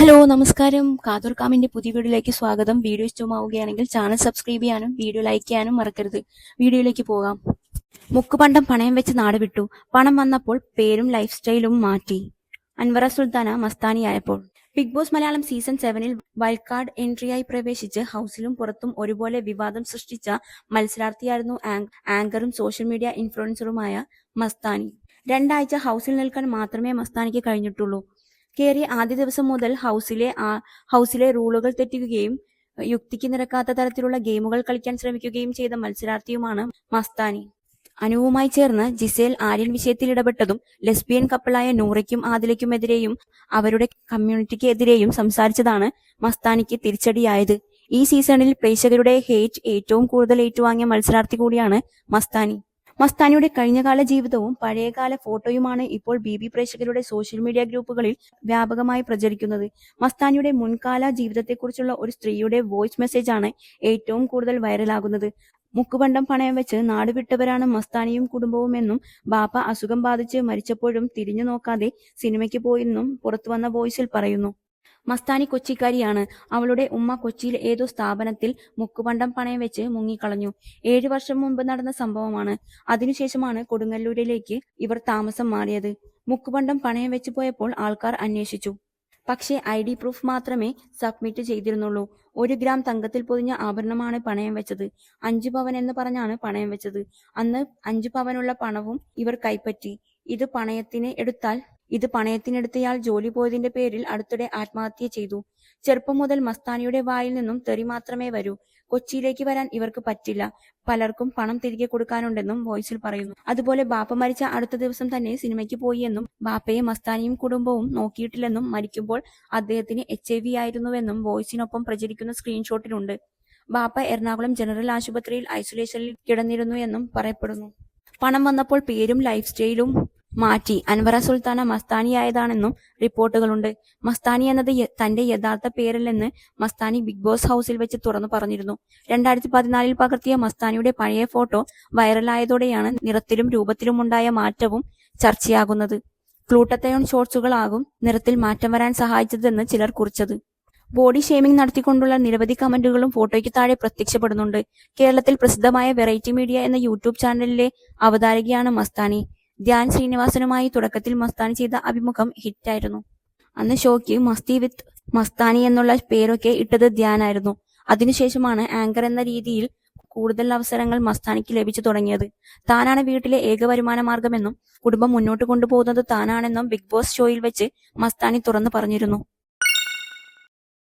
Hello നമസ്കാരം. കാതൂർ കാമിന്റെ പുതിയ വീഡിയോയിലേക്ക് സ്വാഗതം. വീഡിയോ ഇഷ്ടമാവുകയാണെങ്കിൽ ചാനൽ സബ്സ്ക്രൈബ് ചെയ്യാനും വീഡിയോ ലൈക്ക് ചെയ്യാനും മറക്കരുത്. വീഡിയോയിലേക്ക് പോകാം. മുക്കുപണ്ടം പണയം വെച്ച് നാട് വിട്ടു. പണം വന്നപ്പോൾ പേരും ലൈഫ് സ്റ്റൈലും മാറ്റി. അൻവറ സുൽത്താന മസ്താനിയായപ്പോൾ. ബിഗ് ബോസ് മലയാളം സീസൺ സെവനിൽ വൈൽഡ് കാർഡ് എൻട്രിയായി പ്രവേശിച്ച് ഹൗസിലും പുറത്തും ഒരുപോലെ വിവാദം സൃഷ്ടിച്ച മത്സരാർത്ഥിയായിരുന്നു ആങ്കറും സോഷ്യൽ മീഡിയ ഇൻഫ്ലുവൻസറുമായ മസ്താനി. രണ്ടാഴ്ച ഹൗസിൽ നിൽക്കാൻ മാത്രമേ മസ്താനിക്ക് കഴിഞ്ഞിട്ടുള്ളൂ. കയറിയ ആദ്യ ദിവസം മുതൽ ഹൗസിലെ ഹൗസിലെ റൂളുകൾ തെറ്റിക്കുകയും യുക്തിക്ക് നിരക്കാത്ത തരത്തിലുള്ള ഗെയിമുകൾ കളിക്കാൻ ശ്രമിക്കുകയും ചെയ്ത മത്സരാർത്ഥിയുമാണ് മസ്താനി. അനുവുമായി ചേർന്ന് ജിസേൽ ആര്യൻ വിഷയത്തിൽ ഇടപെട്ടതും ലെസ്ബിയൻ കപ്പിളായ നൂറയ്ക്കും ആദിലയ്ക്കുമെതിരെയും അവരുടെ കമ്മ്യൂണിറ്റിക്ക് എതിരെയും സംസാരിച്ചതാണ് മസ്താനിക്ക് തിരിച്ചടിയായത്. ഈ സീസണിൽ പ്രേക്ഷകരുടെ ഹേറ്റ് ഏറ്റവും കൂടുതൽ ഏറ്റുവാങ്ങിയ മത്സരാർത്ഥി കൂടിയാണ് മസ്താനി. മസ്താനിയുടെ കഴിഞ്ഞകാല ജീവിതവും പഴയകാല ഫോട്ടോയുമാണ് ഇപ്പോൾ ബി ബി പ്രേക്ഷകരുടെ സോഷ്യൽ മീഡിയ ഗ്രൂപ്പുകളിൽ വ്യാപകമായി പ്രചരിക്കുന്നത്. മസ്താനിയുടെ മുൻകാല ജീവിതത്തെക്കുറിച്ചുള്ള ഒരു സ്ത്രീയുടെ വോയിസ് മെസ്സേജാണ് ഏറ്റവും കൂടുതൽ വൈറലാകുന്നത്. മുക്കുപണ്ടം പണയം വെച്ച് നാടുവിട്ടവരാണ് മസ്താനിയും കുടുംബവും എന്നും ബാപ്പ അസുഖം ബാധിച്ച് മരിച്ചപ്പോഴും തിരിഞ്ഞു നോക്കാതെ സിനിമയ്ക്ക് പോയെന്നും പുറത്തുവന്ന വോയിസിൽ പറയുന്നു. മസ്താനി കൊച്ചിക്കാരിയാണ് അവളുടെ ഉമ്മ കൊച്ചിയിൽ ഏതോ സ്ഥാപനത്തിൽ മുക്കുപണ്ടം പണയം വെച്ച് മുങ്ങിക്കളഞ്ഞു. ഏഴു വർഷം മുമ്പ് നടന്ന സംഭവമാണ്. അതിനുശേഷമാണ് കൊടുങ്ങല്ലൂരിലേക്ക് ഇവർ താമസം മാറിയത്. മുക്കുപണ്ടം പണയം വെച്ച് പോയപ്പോൾ ആൾക്കാർ അന്വേഷിച്ചു. പക്ഷേ ഐ ഡി പ്രൂഫ് മാത്രമേ സബ്മിറ്റ് ചെയ്തിരുന്നുള്ളൂ. ഒരു ഗ്രാം തങ്കത്തിൽ പൊതിഞ്ഞ ആഭരണമാണ് പണയം വെച്ചത്. അഞ്ചു പവൻ എന്ന് പറഞ്ഞാണ് പണയം വെച്ചത്. അന്ന് അഞ്ചു പവനുള്ള പണവും ഇവർ കൈപ്പറ്റി. ഇത് പണയത്തിന് എടുത്താൽ ഇത് പണയത്തിനെടുത്തയാൾ ജോലി പോയതിന്റെ പേരിൽ അടുത്തിടെ ആത്മഹത്യ ചെയ്തു. ചെറുപ്പം മുതൽ മസ്താനിയുടെ വായിൽ നിന്നും തെറി മാത്രമേ വരൂ. കൊച്ചിയിലേക്ക് വരാൻ ഇവർക്ക് പറ്റില്ല. പലർക്കും പണം തിരികെ കൊടുക്കാനുണ്ടെന്നും വോയിസിൽ പറയുന്നു. അതുപോലെ ബാപ്പ മരിച്ച അടുത്ത ദിവസം തന്നെ സിനിമയ്ക്ക് പോയി എന്നും ബാപ്പയെ മസ്താനിയും കുടുംബവും നോക്കിയിട്ടില്ലെന്നും മരിക്കുമ്പോൾ അദ്ദേഹത്തിന് എച്ച് ഐ വി ആയിരുന്നുവെന്നും വോയിസിനൊപ്പം പ്രചരിക്കുന്ന സ്ക്രീൻഷോട്ടിലുണ്ട്. ബാപ്പ എറണാകുളം ജനറൽ ആശുപത്രിയിൽ ഐസൊലേഷനിൽ കിടന്നിരുന്നു എന്നും പറയപ്പെടുന്നു. പണം വന്നപ്പോൾ പേരും ലൈഫ് സ്റ്റൈലും മാറ്റി. അൻവറ സുൽത്താന മസ്താനിയായതാണെന്നും റിപ്പോർട്ടുകളുണ്ട്. മസ്താനി എന്നത് തന്റെ യഥാർത്ഥ പേരല്ലെന്ന് മസ്താനി ബിഗ് ബോസ് ഹൗസിൽ വെച്ച് തുറന്നു പറഞ്ഞിരുന്നു. രണ്ടായിരത്തി പതിനാലിൽ പകർത്തിയ മസ്താനിയുടെ പഴയ ഫോട്ടോ വൈറലായതോടെയാണ് നിറത്തിലും രൂപത്തിലുമുണ്ടായ മാറ്റവും ചർച്ചയാകുന്നത്. ക്ലൂട്ടത്തയോൺ ഷോർട്സുകളാകും നിറത്തിൽ മാറ്റം വരാൻ സഹായിച്ചതെന്ന് ചിലർ കുറിച്ചത്. ബോഡി ഷേമിംഗ് നടത്തിക്കൊണ്ടുള്ള നിരവധി കമന്റുകളും ഫോട്ടോയ്ക്ക് താഴെ പ്രത്യക്ഷപ്പെടുന്നുണ്ട്. കേരളത്തിൽ പ്രസിദ്ധമായ വെറൈറ്റി മീഡിയ എന്ന യൂട്യൂബ് ചാനലിലെ അവതാരകയാണ് മസ്താനി. ധ്യാൻ ശ്രീനിവാസനുമായി തുടക്കത്തിൽ മസ്താനി ചെയ്ത അഭിമുഖം ഹിറ്റായിരുന്നു. അന്ന് ഷോയ്ക്ക് മസ്തി വിത്ത് മസ്താനി എന്നുള്ള പേരൊക്കെ ഇട്ടത് ധ്യാനായിരുന്നു. അതിനുശേഷമാണ് ആങ്കർ എന്ന രീതിയിൽ കൂടുതൽ അവസരങ്ങൾ മസ്താനിക്ക് ലഭിച്ചു തുടങ്ങിയത്. താനാണ് വീട്ടിലെ ഏക വരുമാന മാർഗമെന്നും കുടുംബം മുന്നോട്ട് കൊണ്ടുപോകുന്നത് താനാണെന്നും ബിഗ് ബോസ് ഷോയിൽ വെച്ച് മസ്താനി തുറന്നു പറഞ്ഞിരുന്നു.